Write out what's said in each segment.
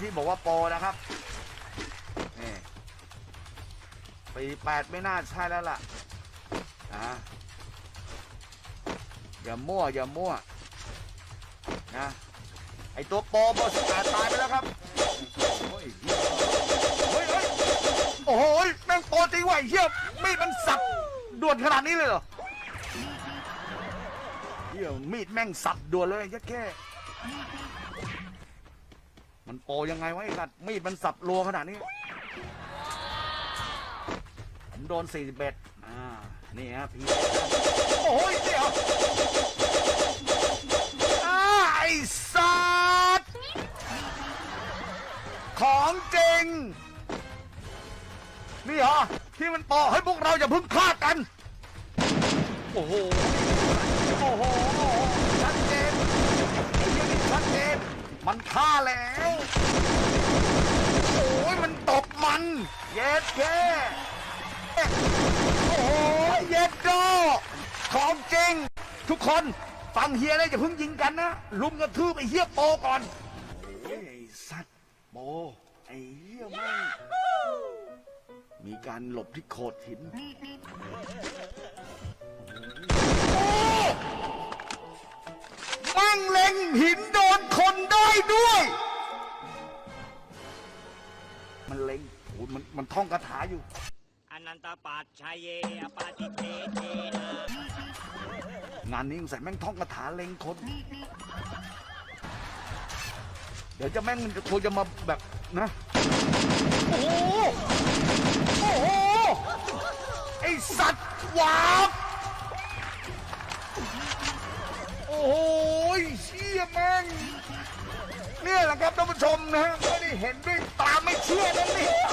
ที่บอกว่าโปรนะครับนี่ปีแปดไม่น่าใช่แล้วล่ะนะอย่ามั่วอย่ามั่วนะไอตัวโปรเบอร์สิบแปดตายไปแล้วครับโอ้ยเฮ้ยเฮ้ยโอ้โหแม่งโปรจริงไอ้เฮียมีดมันสับด่วนขนาดนี้เลยเหรอเฮียมีดแม่งสับด่วนเลยยัดแค่ มันโปยังไงวะไอ้สัตว์มีดมันสับรัวขนาดนี้ ผมโดน41อ่า นี่ฮะพี่ โอ้ยเดี๋ยวอ่าไอ้สัตว์ของจริง นี่เหรอ ที่มันโปให้พวกเราอย่าเพึ่งคลาดกัน โอ้โห โอ้โหชัดเจนไอ้เหี้ยนี่ชัดเจน มันฆ่าแล้ว โอ้ยมันตบมัน เย็ดแค่โอ้ยเย็ดโดของจริง ทุกคนฟังเฮียนะอย่าเพิ่งยิงกันนะ ลุมกระทืบไอ้เฮียโปก่อนโอ้ยไอ้สัตว์โปไอ้เฮียแม่งมีการหลบที่โขดหินโอ้มั่งเล็งหินโด นคนได้ด้วย มันเล็งโอ้ยมันมันท่องคาถาอยู่ อนันตปัจชัยเยอปาติเทเทนะงานนี้สงสัยแม่งท่องคาถาเล็งคน เดี๋ยวจะแม่งมันจะคงจะมาแบบนะ โอ้โห ชมนะไม่ได้เห็นด้วยตาไม่เชื่อนะเนี่ย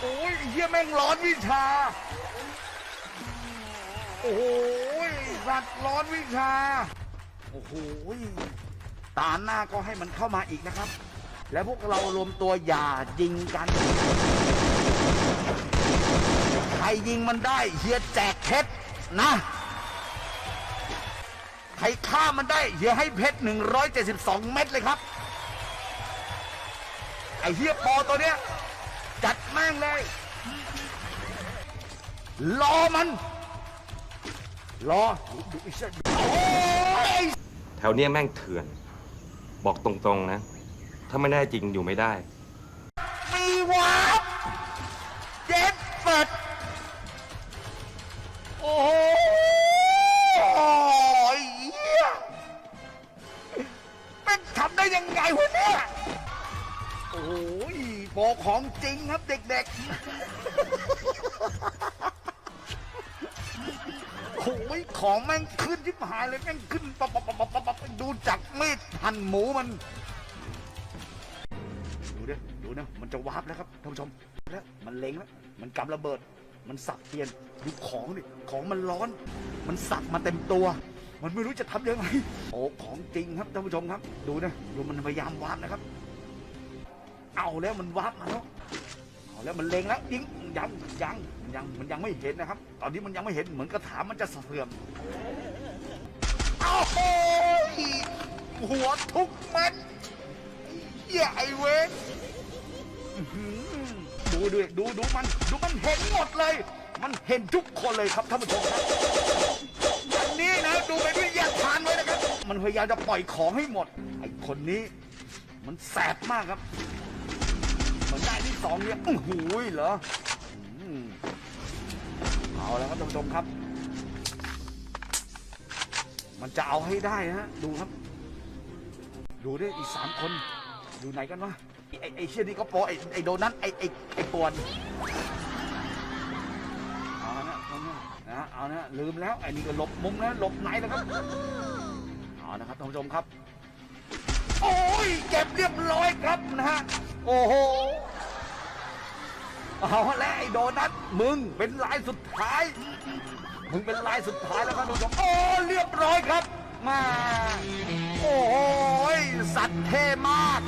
โอ้ยเฮียแม่งร้อนวิชา โอ้โหสัตว์ร้อนวิชา โอ้โหตาหน้าก็ให้มันเข้ามาอีกนะครับ แล้วพวกเรารวมตัวอย่ายิงกัน ใครยิงมันได้เฮียแจกเพชรนะ ใครฆ่ามันได้เฮียให้เพชร172 เม็ดเลยครับ ไอเฮียปอตัวเนี้ย จัดแม่งเลย รอมัน รอดูอีกสักโอ้ยแถวเนี้ยแม่งเถื่อน บอกตรงๆนะ ถ้าไม่แน่จริงอยู่ไม่ได้ มีวาบเจ็ดเปิดโอ้ยเหี้ยแม่งทำได้ยังไงวะเนี่ย โอ้ยบอกของจริงครับเด็กๆ โอ้ยของแม่งขึ้นที่หายเลยแม่งขึ้นปับปับปับปับปับดูจากมีดหั่นหมูมัน ดูดิดูนะ มันจะวาร์ปแล้วครับท่านผู้ชมแล้วมันเล็งแล้วมันกำระเบิด มันสับเปลี่ยนดูของดิของมันร้อน มันสับมาเต็มตัวมันไม่รู้จะทำยังไง โอ้ ของจริงครับท่านผู้ชมครับ ดูนะดูมันพยายามวาร์ปนะครับ เอาแล้วมันวาร์ปมาแล้วเอาแล้วมันเล็งแล้วยิงยังยังยังมันยังไม่เห็นนะครับ ตอนนี้มันยังไม่เห็นเหมือนกระถามันจะสะเทือนเอาโอ้ยหัวทุกเม็ดเหี้ยไอเวนดูดูดูดูมัน ดูมันเห็นหมดเลย มันเห็นทุกคนเลยครับท่านผู้ชมครับอันนี้นะดูไปด้วยยาทานไว้นะครับ มันพยายามจะปล่อยของให้หมด ไอคนนี้ มันแสบมากครับ สองเนี่ยอื้อหูยเหรออืมเอาแล้วครับท่านผู้ชมครับ มันจะเอาให้ได้นะฮะดูครับ ดูดิอีกสามคน อยู่ไหนกันวะไอ้ไอ้เชี่ยนี่ก็โปรไอ้ไอ้โดนัทไอ้ไอ้ไอ้ปวนเอานะเอานะนะเอานะลืมแล้วไอ้นี่ก็หลบมุมนะหลบไหนแล้วครับเอานะครับท่านผู้ชมครับ โอ้ยเก็บเรียบร้อยครับนะฮะ โอ้โห เอาแล้วไอ้โดนัทมึงเป็นลายสุดท้าย มึงเป็นลายสุดท้ายแล้วครับทุกคนโอ้เรียบร้อยครับ มา โอ้โหสัตว์เท่มาก